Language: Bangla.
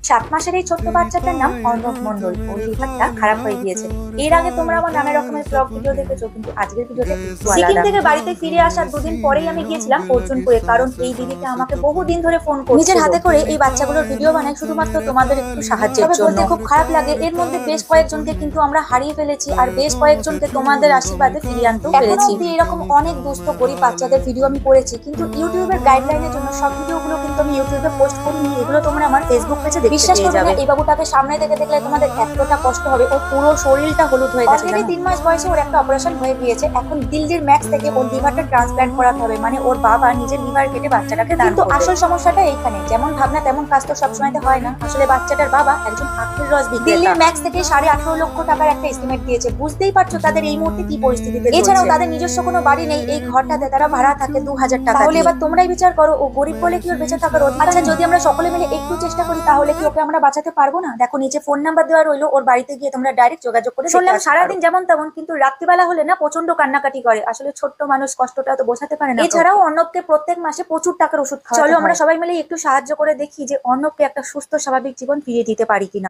সাত মাসের এই ছোট্ট বাচ্চাটার নাম অর্ণব মন্ডল ওর লিভারটা খারাপ হয়ে গিয়েছে। এর আগে তোমরা আমার নানা রকমের ব্লগ ভিডিও দেখেছ কিন্তু আজকের ভিডিওটা সিকিম থেকে বাড়িতে ফিরে আসার দুদিন পরেই আমি গিয়েছিলাম অর্জুনপুরে কারণ এই দিদিটা আমাকে বহুদিন ধরে ফোন করছে নিজের হাতে করে এই বাচ্চাগুলোর ভিডিও বানাই শুধুমাত্র তোমাদের একটু সাহায্যের জন্য বলতে খুব খারাপ লাগে এর মধ্যে বেশ কয়েকজনকে কিন্তু আমরা হারিয়ে ফেলেছি আর বেশ কয়েকজনকে তোমাদের আশীর্বাদে ফিরিয়ে আনতেও পেরেছি। এরকম অনেক দুস্থ গরিব বাচ্চাদের ভিডিও আমি করেছি কিন্তু ইউটিউবের গাইডলাইনের জন্য সব ভিডিওগুলো কিন্তু আমি ইউটিউবে পোস্ট করিনি এগুলো তোমরা আমার ফেসবুক পেজে বিশ্বাস করবে না, এই বাবুটাকে সামনে থেকে দেখলে তোমাদের এতটা কষ্ট হবে ওর পুরো শরীরটা হলুদ হয়ে গেছে অলরেডি তিন মাস বয়সে ওর একটা অপারেশন হয়ে গিয়েছে এখন দিল্লির ম্যাক্স থেকে ওর লিভারটা ট্রান্সপ্ল্যান্ট করাতে হবে মানে ওর বাবা নিজের লিভার কেটে বাচ্চাটাকে দান কিন্তু আসল সমস্যাটা এইখানে যেমন ভাবনা তেমন কাজ তো সবসময় তো হয় না। আসলে বাচ্চাটার বাবা একজন আখের রস দিল্লির ম্যাক্স থেকে সাড়ে আঠারো লক্ষ টাকার একটা এস্টিমেট দিয়েছে। বুঝতেই পারছ তাদের এই মুহূর্তে কি পরিস্থিতিতে এছাড়াও তাদের নিজস্ব কোনো বাড়ি নেই এই ঘরটাতে তারা ভাড়া থাকে দু হাজার টাকা তাহলে এবার তোমরাই বিচার করো ও গরিব বলে কি ওর বেঁচে থাকার অধিকার আচ্ছা যদি আমরা সকলে মিলে একটু চেষ্টা করি তাহলে কি ওকে আমরা বাঁচাতে পারব না? দেখো নিচে ফোন নাম্বার দেওয়া রইল ওর বাড়িতে গিয়ে তোমরা ডাইরেক্ট যোগাযোগ করে শুনলাম সারাদিন যেমন তেমন কিন্তু রাত্রিবেলা হলে না প্রচণ্ড কান্নাকাটি করে। আসলে ছোট্ট মানুষ কষ্টটা তো বোঝাতে পারে না। এছাড়াও অর্ণবকে প্রত্যেক মাসে প্রচুর টাকার ওষুধ চলো আমরা সবাই মিলে একটু সাহায্য করে দেখি যে অর্ণবকে একটা সুস্থ স্বাভাবিক জীবন ফিরিয়ে দিতে পারি কিনা।